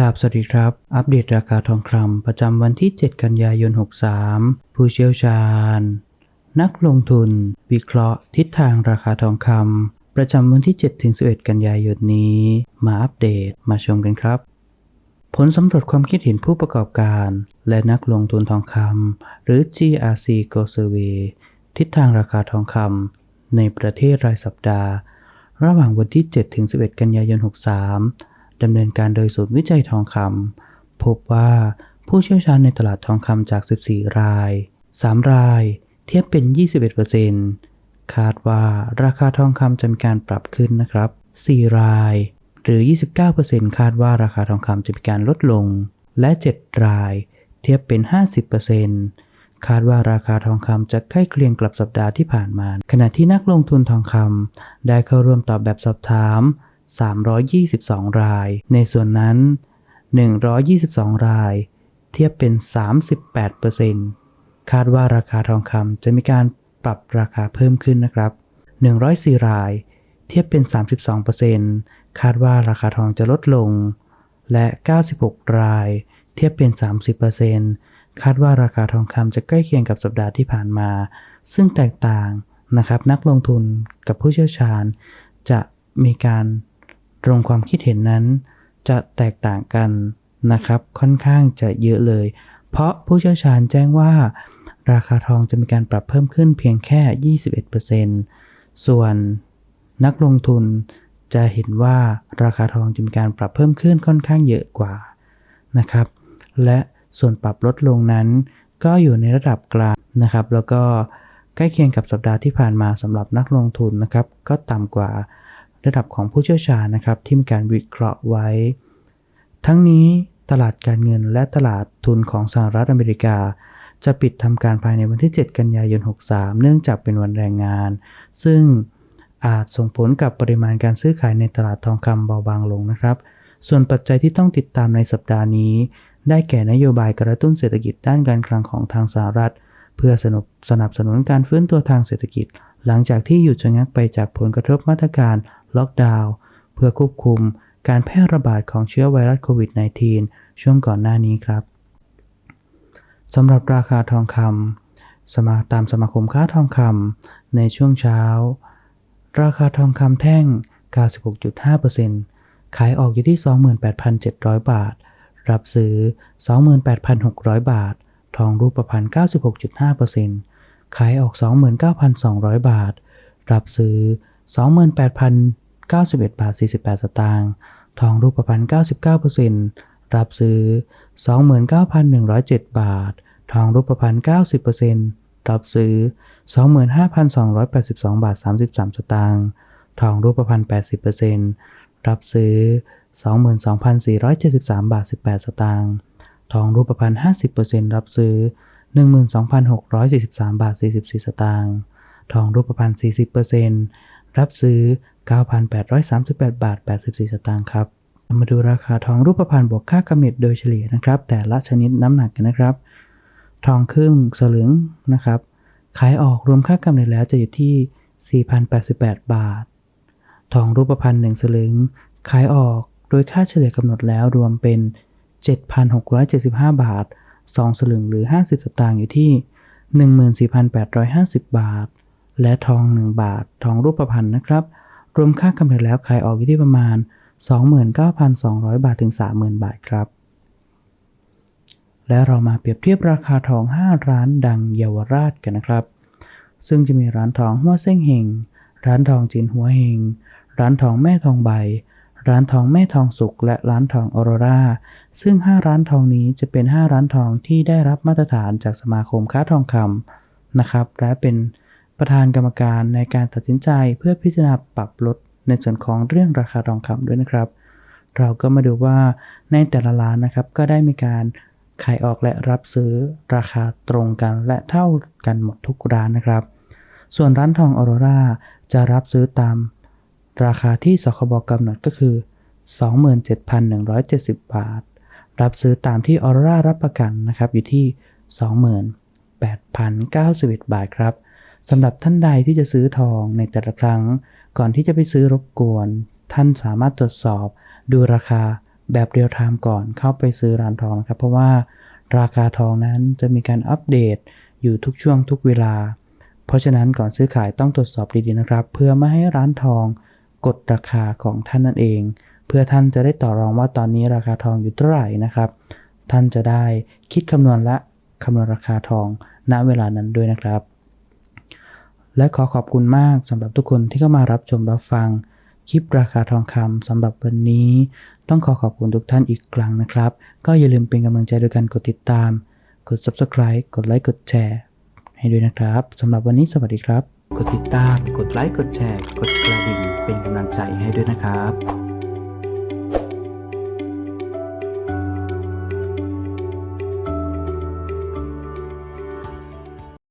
ราบสวัสดีครับ อัปเดตราคาทองคำประจำวันที่ 7 กันยายน 63 ผู้เชี่ยวชาญ นักลงทุน วิเคราะห์ ทิศทางราคาทองคำประจำวันที่ 7-11 กันยายนนี้ มาอัปเดตมาชมกันครับ ผลสำรวจความคิดเห็นผู้ประกอบการ และนักลงทุนทองคำหรือ GRC Go Survey ทิศทางราคาทองคำในประเทศรายสัปดาห์ ระหว่างวันที่ 7-11 กันยายน 63 ดำเนินการโดยศูนย์วิจัยทองคำพบว่าผู้เชี่ยวชาญในตลาดทองคำจาก 14 ราย 3 รายเทียบเป็น 21%คาดว่าราคาทองคำจะมีการปรับขึ้นนะครับ 4 ราย หรือ 29%คาดว่าราคาทองคำจะมีการลดลง และ 7 ราย เทียบเป็น 50%คาดว่าราคาทองคำจะใกล้เคียงกับสัปดาห์ที่ผ่านมา ขณะที่นักลงทุนทองคำได้เข้าร่วมตอบแบบสอบถาม 322 ราย ในส่วนนั้น 122 ราย เทียบเป็น 38%คาดว่าราคาทองคำจะมีการปรับราคาเพิ่มขึ้นนะครับ 104 ราย เทียบเป็น 32%คาดว่าราคาทองจะลดลง และ 96 ราย เทียบเป็น 30%คาดว่าราคาทองคำจะใกล้เคียงกับสัปดาห์ที่ผ่านมา ซึ่งแตกต่างนะครับนักลงทุนกับผู้เชี่ยวชาญจะมีการ ลงความคิดเห็นนั้น จะแตกต่างกันนะครับค่อนข้างจะเยอะเลย เพราะผู้เชี่ยวชาญแจ้งว่า ราคาทองจะมีการปรับเพิ่มขึ้นเพียงแค่ 21%ส่วนนักลงทุนจะเห็นว่าราคาทองจะมีการปรับเพิ่มขึ้นค่อนข้างเยอะกว่านะครับ และส่วนปรับลดลงนั้น ก็อยู่ในระดับกลางนะครับ แล้วก็ใกล้เคียงกับสัปดาห์ที่ผ่านมาสำหรับนักลงทุนนะครับ ก็ต่ำกว่า ระดับของผู้เชี่ยวชาญนะครับที่มีการวิเคราะห์ไว้ ทั้งนี้ตลาดการเงินและตลาดทุนของสหรัฐอเมริกา จะปิดทำการภายในวันที่ 7 กันยายน 63 เนื่องจากเป็นวันแรงงาน ซึ่งอาจส่งผลกับปริมาณการซื้อขายในตลาดทองคำเบาบางลงนะครับ ส่วนปัจจัยที่ต้องติดตามในสัปดาห์นี้ ได้แก่นโยบายกระตุ้นเศรษฐกิจด้านการคลังของทางสหรัฐ เพื่อสนับสนับสนุนการฟื้นตัวทางเศรษฐกิจ หลังจากที่หยุดชะงักไปจากผลกระทบมาตรการ ล็อกดาวน์เพื่อควบคุมการแพร่ระบาดของเชื้อไวรัสโควิด -19 ช่วงก่อนหน้านี้ครับสำหรับราคาทองคำสมาตามสมาคมค้าทองคำในช่วงเช้า ราคาทองคำแท่ง 96.5%ขายออกอยู่ที่ 28,700 บาท รับซื้อ 28,600 บาท ทองรูปพรรณ96.5%ขายออก 29,200 บาท รับซื้อ 28,091บาท48 สตางค์ ทองรูปพรรณ99%รับซื้อ 29,107 บาท ทองรูปพรรณ90%รับซื้อ 25,282 บาท 33 สตางค์ ทองรูปพรรณ80%รับซื้อ 22,473 บาท 18 สตางค์ ทองรูปพรรณ50%รับซื้อ 12,643 บาท 44 สตางค์ ทองรูปพรรณ40% รับซื้อ 9,838 บาท 84 สตางค์ครับ มาดูราคาทองรูปพรรณบวกค่ากำเนิดโดยเฉลี่ยนะครับ แต่ละชนิดน้ำหนักกันนะครับ ทองครึ่งสลึงนะครับ ขายออกรวมค่ากำเนิดแล้วจะอยู่ที่ 4,088 บาท ทองรูปพรรณ1สลึง ขายออกโดยค่าเฉลี่ยกำหนดแล้วรวมเป็น 7,675 บาท 2 สลึงหรือ 50 สตางค์อยู่ที่ 14,850 บาท และทอง 1 บาท ทองรูปพรรณนะครับ รวมค่ากำเนิดแล้วขายออกอยู่ที่ประมาณ 29,200 บาทถึง 30,000 บาทครับ และเรามาเปรียบเทียบราคาทอง 5 ร้านดังเยาวราชกันนะครับ ซึ่งจะมีร้านทองหัวเส้งเฮงร้านทองจินหัวเฮงร้านทองแม่ทองใบ ร้านทองแม่ทองสุกและร้านทองออโรราซึ่ง 5 ร้านทองนี้จะเป็น 5 ร้านทองที่ได้รับมาตรฐานจากสมาคมค้าทองคำนะครับ และเป็น ประธานกรรมการในการตัดสินใจเพื่อพิจารณาปรับลดในส่วนของเรื่องราคาทองคำด้วยนะครับ เราก็มาดูว่าในแต่ละร้านนะครับก็ได้มีการขายออกและรับซื้อราคาตรงกันและเท่ากันหมดทุกร้านนะครับ ส่วนร้านทองออโรราจะรับซื้อตามราคาที่สคบกำหนดก็คือ 27,170 บาท รับซื้อตามที่ออโรรารับประกันนะครับอยู่ที่ 28,091 บาทครับ สำหรับท่านใดที่จะซื้อทองในแต่ละครั้ง ก่อนที่จะไปซื้อรบกวน ท่านสามารถตรวจสอบ ดูราคาแบบเรียลไทม์ก่อนเข้าไปซื้อร้านทองนะครับ เพราะว่าราคาทองนั้นจะมีการอัปเดตอยู่ทุกช่วงทุกเวลา เพราะฉะนั้นก่อนซื้อขายต้องตรวจสอบดีๆนะครับ เพื่อไม่ให้ร้านทองกดราคาของท่านนั่นเอง เพื่อท่านจะได้ต่อรองว่าตอนนี้ราคาทองอยู่เท่าไหร่นะครับ ท่านจะได้คิดคำนวณและคำนวณราคาทองณเวลานั้นด้วยนะครับ และขอขอบคุณมากสำหรับทุกคนที่เข้ามารับชมรับฟัง คลิปราคาทองคำสำหรับวันนี้ ต้องขอขอบคุณทุกท่านอีกครั้งนะครับ ก็อย่าลืมเป็นกำลังใจด้วยการกดติดตาม กด subscribe กดไลค์กดแชร์ ให้ด้วยนะครับสำหรับวันนี้สวัสดีครับ กดติดตาม กดไลค์กดแชร์ กดกระดิ่งเป็นกำลังใจให้ด้วยนะครับ